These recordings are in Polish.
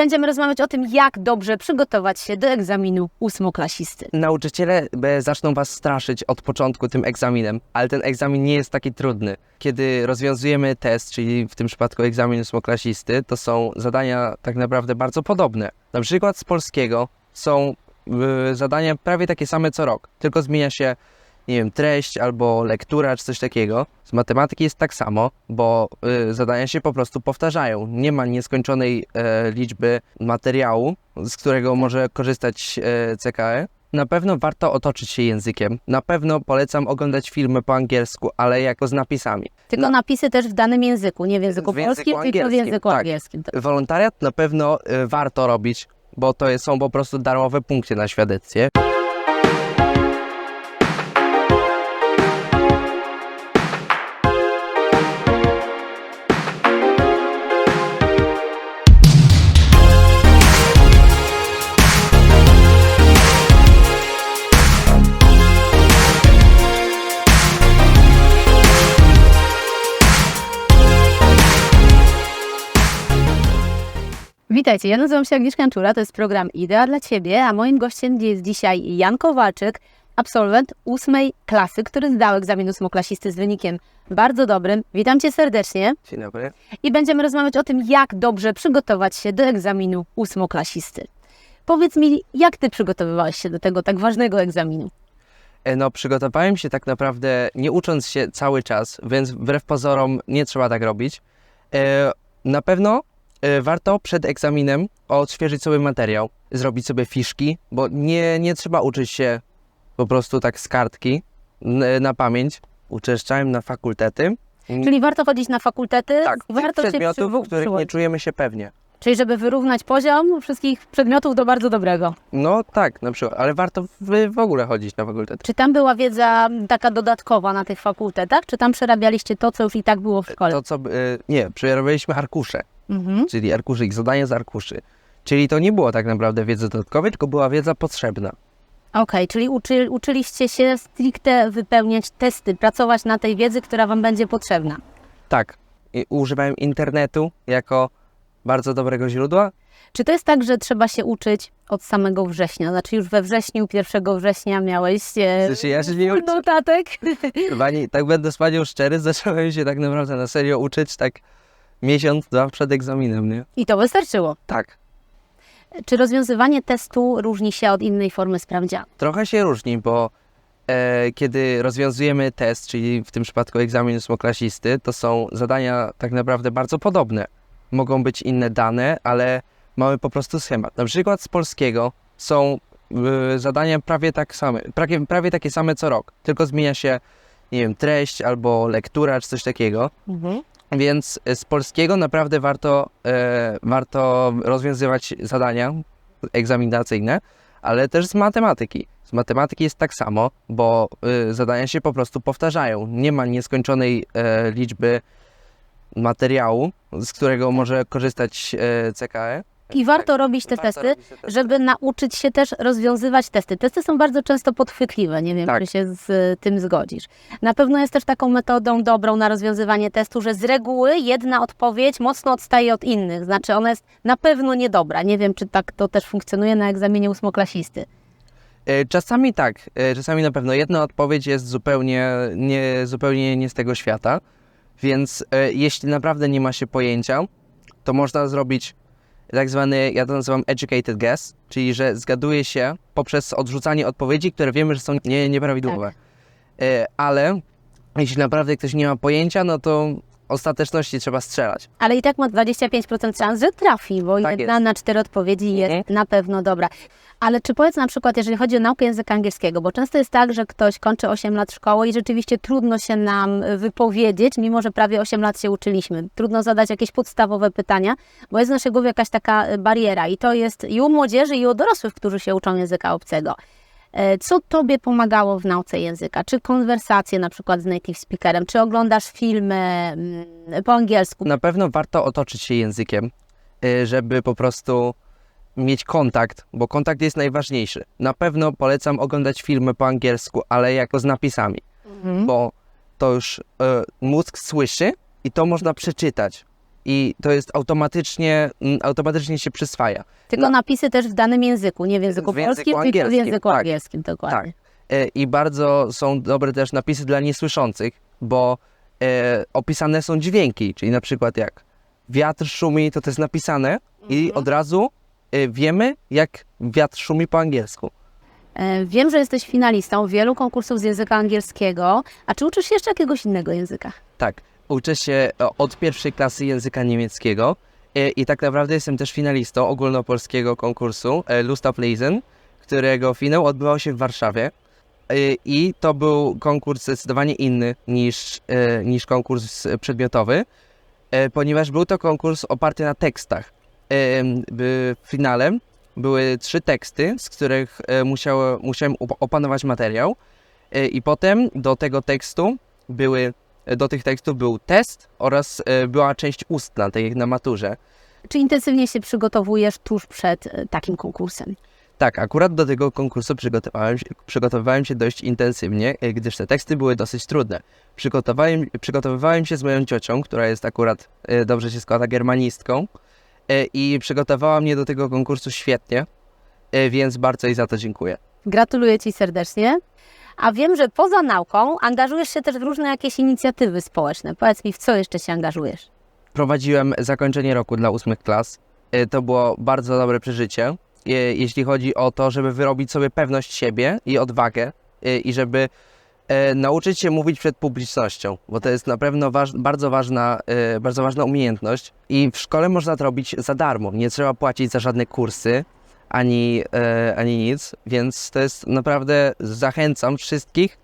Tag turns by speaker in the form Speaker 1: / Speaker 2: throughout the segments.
Speaker 1: będziemy rozmawiać o tym, jak dobrze przygotować się do egzaminu ósmoklasisty.
Speaker 2: Nauczyciele e, zaczną was straszyć od początku tym egzaminem, ale ten egzamin nie jest taki trudny. Kiedy rozwiązujemy test, czyli w tym przypadku egzamin ósmoklasisty, to są zadania tak naprawdę bardzo podobne. Na przykład z polskiego są y, zadania prawie takie same co rok, tylko zmienia się, nie wiem, treść albo lektura czy coś takiego. Z matematyki jest tak samo, bo y, zadania się po prostu powtarzają. Nie ma nieskończonej e, liczby materiału, z którego może korzystać e, CKE. Na pewno warto otoczyć się językiem. Na pewno polecam oglądać filmy po angielsku, ale jako z napisami.
Speaker 1: Tylko
Speaker 2: No.
Speaker 1: napisy też w danym języku, nie w języku
Speaker 2: W języku
Speaker 1: polskim, tylko w
Speaker 2: angielskim,
Speaker 1: języku
Speaker 2: tak.
Speaker 1: angielskim.
Speaker 2: Wolontariat na pewno e, warto robić, bo to są po prostu darmowe punkty na świadectwie.
Speaker 1: Witajcie, ja nazywam się Agnieszka Czura, to jest program Idea dla Ciebie, a moim gościem jest dzisiaj Jan Kowalczyk, absolwent ósmej klasy, który zdał egzamin ósmoklasisty z wynikiem bardzo dobrym. Witam Cię serdecznie
Speaker 2: Dzień dobry.
Speaker 1: i będziemy rozmawiać o tym, jak dobrze przygotować się do egzaminu ósmoklasisty. Powiedz mi, jak Ty przygotowywałeś się do tego tak ważnego egzaminu?
Speaker 2: E, No, przygotowałem się tak naprawdę nie ucząc się cały czas, więc wbrew pozorom nie trzeba tak robić. E, Na pewno warto przed egzaminem odświeżyć sobie materiał, zrobić sobie fiszki, bo nie, nie trzeba uczyć się po prostu tak z kartki na pamięć. Uczęszczałem na fakultety.
Speaker 1: Czyli warto chodzić na fakultety,
Speaker 2: Tak,
Speaker 1: warto
Speaker 2: przedmiotów, w których nie czujemy się pewnie.
Speaker 1: Czyli żeby wyrównać poziom wszystkich przedmiotów do bardzo dobrego.
Speaker 2: No tak, na przykład, ale warto w, w ogóle chodzić na fakultety.
Speaker 1: Czy tam była wiedza taka dodatkowa na tych fakultetach, czy tam przerabialiście to, co już i tak było w szkole?
Speaker 2: To co, e, nie, przerobiliśmy arkusze.
Speaker 1: Mhm.
Speaker 2: czyli arkuszy, ich zadania z arkuszy. Czyli to nie było tak naprawdę wiedzy dodatkowej, tylko była wiedza potrzebna.
Speaker 1: Okej, czyli uczy, uczyliście się stricte wypełniać testy, pracować na tej wiedzy, która Wam będzie potrzebna.
Speaker 2: Tak, i używałem internetu jako bardzo dobrego źródła.
Speaker 1: Czy to jest tak, że trzeba się uczyć od samego września? Znaczy już we wrześniu, 1 września miałeś e,
Speaker 2: Znaczy, ja się nie uczy-
Speaker 1: notatek?
Speaker 2: Pani, tak będę z panią szczery, zacząłem się tak naprawdę na serio uczyć tak miesiąc, dwa przed egzaminem, nie?
Speaker 1: I to wystarczyło.
Speaker 2: Tak.
Speaker 1: Czy rozwiązywanie testu różni się od innej formy sprawdzianu?
Speaker 2: Trochę się różni, bo e, kiedy rozwiązujemy test, czyli w tym przypadku egzamin ósmoklasisty, to są zadania tak naprawdę bardzo podobne. Mogą być inne dane, ale mamy po prostu schemat. Na przykład z polskiego są zadania prawie tak same, prawie, prawie takie same co rok, tylko zmienia się, nie wiem, treść albo lektura czy coś takiego.
Speaker 1: Mhm.
Speaker 2: Więc z polskiego naprawdę warto, e, warto rozwiązywać zadania egzaminacyjne, ale też z matematyki. Z matematyki jest tak samo, bo y, zadania się po prostu powtarzają. Nie ma nieskończonej e, liczby materiału, z którego może korzystać e, CKE.
Speaker 1: I warto robić te testy, żeby nauczyć się też rozwiązywać testy. Testy są bardzo często podchwytliwe, nie wiem,
Speaker 2: Tak.
Speaker 1: czy się z tym zgodzisz. Na pewno jest też taką metodą dobrą na rozwiązywanie testu, że z reguły jedna odpowiedź mocno odstaje od innych, znaczy ona jest na pewno niedobra. Nie wiem, czy tak to też funkcjonuje na egzaminie ósmoklasisty.
Speaker 2: E, Czasami tak, e, czasami na pewno jedna odpowiedź jest zupełnie nie, zupełnie nie z tego świata, więc e, jeśli naprawdę nie ma się pojęcia, to można zrobić tak zwany, ja to nazywam educated guess, czyli że zgaduje się poprzez odrzucanie odpowiedzi, które wiemy, że są nie, nieprawidłowe. E, Ale jeśli naprawdę ktoś nie ma pojęcia, no to ostateczności trzeba strzelać.
Speaker 1: Ale i tak ma 25% szans, że trafi, bo
Speaker 2: Tak
Speaker 1: jedna
Speaker 2: jest.
Speaker 1: na cztery odpowiedzi jest
Speaker 2: Mhm.
Speaker 1: na pewno dobra. Ale czy powiedz na przykład, jeżeli chodzi o naukę języka angielskiego, bo często jest tak, że ktoś kończy 8 lat szkoły i rzeczywiście trudno się nam y, wypowiedzieć, mimo że prawie 8 lat się uczyliśmy. Trudno zadać jakieś podstawowe pytania, bo jest w naszej głowie jakaś taka y, bariera i to jest i u młodzieży, i u dorosłych, którzy się uczą języka obcego. E, Co Tobie pomagało w nauce języka? Czy konwersacje na przykład z native speakerem? Czy oglądasz filmy mm, po angielsku?
Speaker 2: Na pewno warto otoczyć się językiem, y, żeby po prostu mieć kontakt, bo kontakt jest najważniejszy. Na pewno polecam oglądać filmy po angielsku, ale jako z napisami,
Speaker 1: Mhm.
Speaker 2: bo to już y, mózg słyszy i to można przeczytać. I to jest automatycznie, mm, automatycznie się przyswaja.
Speaker 1: Tylko
Speaker 2: No.
Speaker 1: napisy też w danym języku, nie w języku
Speaker 2: W
Speaker 1: polskim, tylko w języku
Speaker 2: tak.
Speaker 1: angielskim, dokładnie.
Speaker 2: E, I bardzo są dobre też napisy dla niesłyszących, bo e, opisane są dźwięki, czyli na przykład jak wiatr szumi, to to jest napisane i
Speaker 1: Mhm.
Speaker 2: od razu e, wiemy, jak wiatr szumi po angielsku.
Speaker 1: E, Wiem, że jesteś finalistą wielu konkursów z języka angielskiego, a czy uczysz się jeszcze jakiegoś innego języka?
Speaker 2: Tak, uczę się e, od pierwszej klasy języka niemieckiego e, i tak naprawdę jestem też finalistą ogólnopolskiego konkursu e, Lust Lesen, którego finał odbywał się w Warszawie. I to był konkurs zdecydowanie inny niż, niż konkurs przedmiotowy, ponieważ był to konkurs oparty na tekstach. E, W finale były trzy teksty, z których musiało, musiałem op- opanować materiał. I potem do tego tekstu były do tych tekstów był test oraz e, była część ustna, tak jak na maturze.
Speaker 1: Czy intensywnie się przygotowujesz tuż przed e, takim konkursem?
Speaker 2: Tak, akurat do tego konkursu przygotowałem przygotowywałem się dość intensywnie, e, gdyż te teksty były dosyć trudne. Przygotowałem, przygotowywałem się z moją ciocią, która jest akurat, dobrze się składa, germanistką i przygotowała mnie do tego konkursu świetnie, więc bardzo jej za to dziękuję.
Speaker 1: Gratuluję Ci serdecznie. A wiem, że poza nauką angażujesz się też w różne jakieś inicjatywy społeczne. Powiedz mi, w co jeszcze się angażujesz?
Speaker 2: prowadziłem zakończenie roku dla ósmych klas. E, To było bardzo dobre przeżycie, e, jeśli chodzi o to, żeby wyrobić sobie pewność siebie i odwagę e, i żeby nauczyć się mówić przed publicznością, bo to jest na pewno waż, bardzo, ważna, bardzo ważna umiejętność i w szkole można to robić za darmo, nie trzeba płacić za żadne kursy ani, e, ani nic, więc to jest naprawdę, zachęcam wszystkich,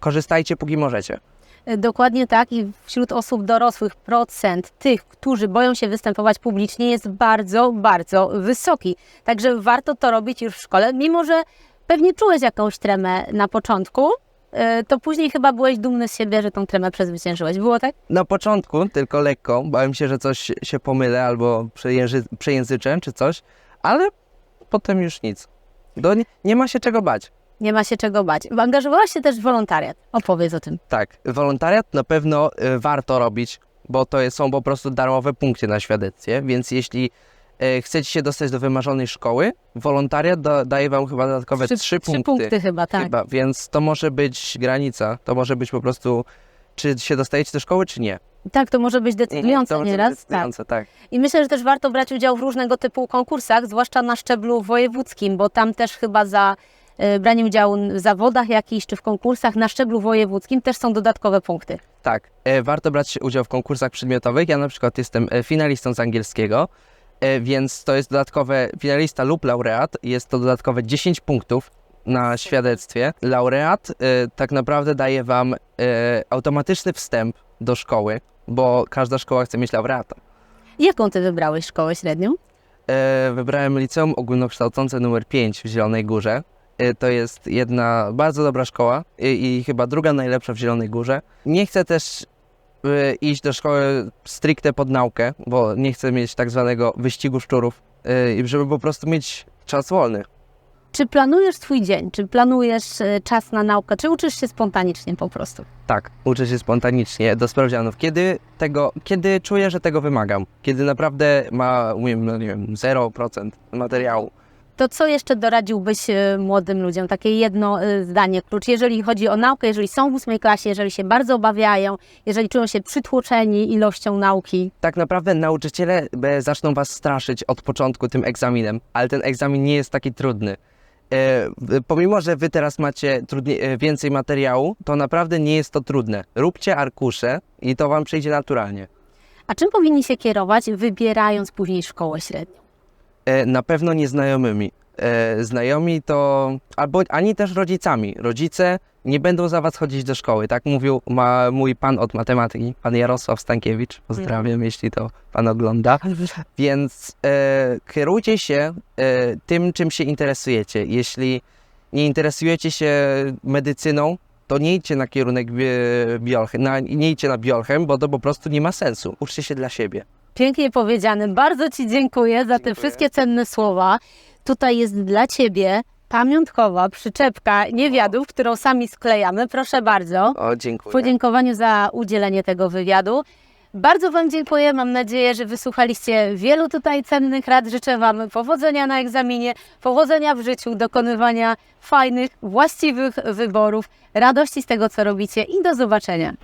Speaker 2: korzystajcie póki możecie.
Speaker 1: E, Dokładnie tak i wśród osób dorosłych procent tych, którzy boją się występować publicznie jest bardzo, bardzo wysoki. Także warto to robić już w szkole, mimo że pewnie czułeś jakąś tremę na początku, e, to później chyba byłeś dumny z siebie, że tą tremę przezwyciężyłeś. Było tak?
Speaker 2: Na początku tylko lekko, bałem się, że coś się pomylę albo przejęzy, przejęzyczę czy coś, ale potem już nic. Do, nie, nie ma się czego bać.
Speaker 1: Nie ma się czego bać. Angażowałaś się też w wolontariat. Opowiedz o tym.
Speaker 2: Tak, wolontariat na pewno y, warto robić, bo to jest- są po prostu darmowe punkty na świadectwie, więc jeśli y, chcecie się dostać do wymarzonej szkoły, wolontariat da, daje wam chyba dodatkowe trzy, punkty.
Speaker 1: punkty chyba, tak.
Speaker 2: Chyba, więc to może być granica, to może być po prostu, czy się dostajecie do szkoły, czy nie.
Speaker 1: Tak, to może być decydujące
Speaker 2: to może być
Speaker 1: nieraz. Tak.
Speaker 2: decydujące, tak.
Speaker 1: I myślę, że też warto brać udział w różnego typu konkursach, zwłaszcza na szczeblu wojewódzkim, bo tam też chyba za e, branie udziału w zawodach jakichś czy w konkursach na szczeblu wojewódzkim też są dodatkowe punkty.
Speaker 2: Tak, e, warto brać udział w konkursach przedmiotowych. Ja na przykład jestem e, finalistą z angielskiego, więc to jest dodatkowe, finalista lub laureat, jest to dodatkowe 10 punktów na świadectwie. Laureat tak naprawdę daje wam automatyczny wstęp do szkoły, bo każda szkoła chce mieć laureata.
Speaker 1: Jaką ty wybrałeś szkołę średnią?
Speaker 2: E, wybrałem liceum ogólnokształcące numer 5 w Zielonej Górze. E, To jest jedna bardzo dobra szkoła i, i chyba druga najlepsza w Zielonej Górze. Nie chcę też e, iść do szkoły stricte pod naukę, bo nie chcę mieć tak zwanego wyścigu szczurów, e, i żeby po prostu mieć czas wolny.
Speaker 1: Czy planujesz swój dzień? Czy planujesz e, czas na naukę? Czy uczysz się spontanicznie po prostu?
Speaker 2: Tak, uczę się spontanicznie do sprawdzianów. Kiedy tego, kiedy czuję, że tego wymagam, kiedy naprawdę ma, umiem, no nie wiem, 0% materiału,
Speaker 1: To co jeszcze doradziłbyś e, młodym ludziom? Takie jedno e, zdanie, klucz, jeżeli chodzi o naukę, jeżeli są w ósmej klasie, jeżeli się bardzo obawiają, jeżeli czują się przytłoczeni ilością nauki.
Speaker 2: tak naprawdę nauczyciele zaczną was straszyć od początku tym egzaminem, ale ten egzamin nie jest taki trudny. E, pomimo, że wy teraz macie trudniej, e, więcej materiału, to naprawdę nie jest to trudne. Róbcie arkusze i to wam przyjdzie naturalnie.
Speaker 1: A czym powinni się kierować, wybierając później szkołę średnią?
Speaker 2: E, na pewno nieznajomymi. E, znajomi to albo ani też rodzicami. Rodzice nie będą za was chodzić do szkoły, tak mówił ma, mój pan od matematyki, pan Jarosław Stankiewicz. Pozdrawiam, jeśli to pan ogląda. Więc e, kierujcie się e, tym, czym się interesujecie. Jeśli nie interesujecie się medycyną, to nie idźcie na kierunek bi- biolchem, na, nie idźcie na biolchem, bo to po prostu nie ma sensu. Uczcie się dla siebie.
Speaker 1: Pięknie powiedziane. Bardzo Ci dziękuję za te
Speaker 2: Dziękuję.
Speaker 1: wszystkie cenne słowa. Tutaj jest dla Ciebie pamiątkowa przyczepka niewiadów, którą sami sklejamy. Proszę bardzo.
Speaker 2: O, dziękuję.
Speaker 1: W podziękowaniu za udzielenie tego wywiadu. Bardzo Wam dziękuję. Mam nadzieję, że wysłuchaliście wielu tutaj cennych rad. Życzę Wam powodzenia na egzaminie, powodzenia w życiu, dokonywania fajnych, właściwych wyborów, radości z tego, co robicie i do zobaczenia.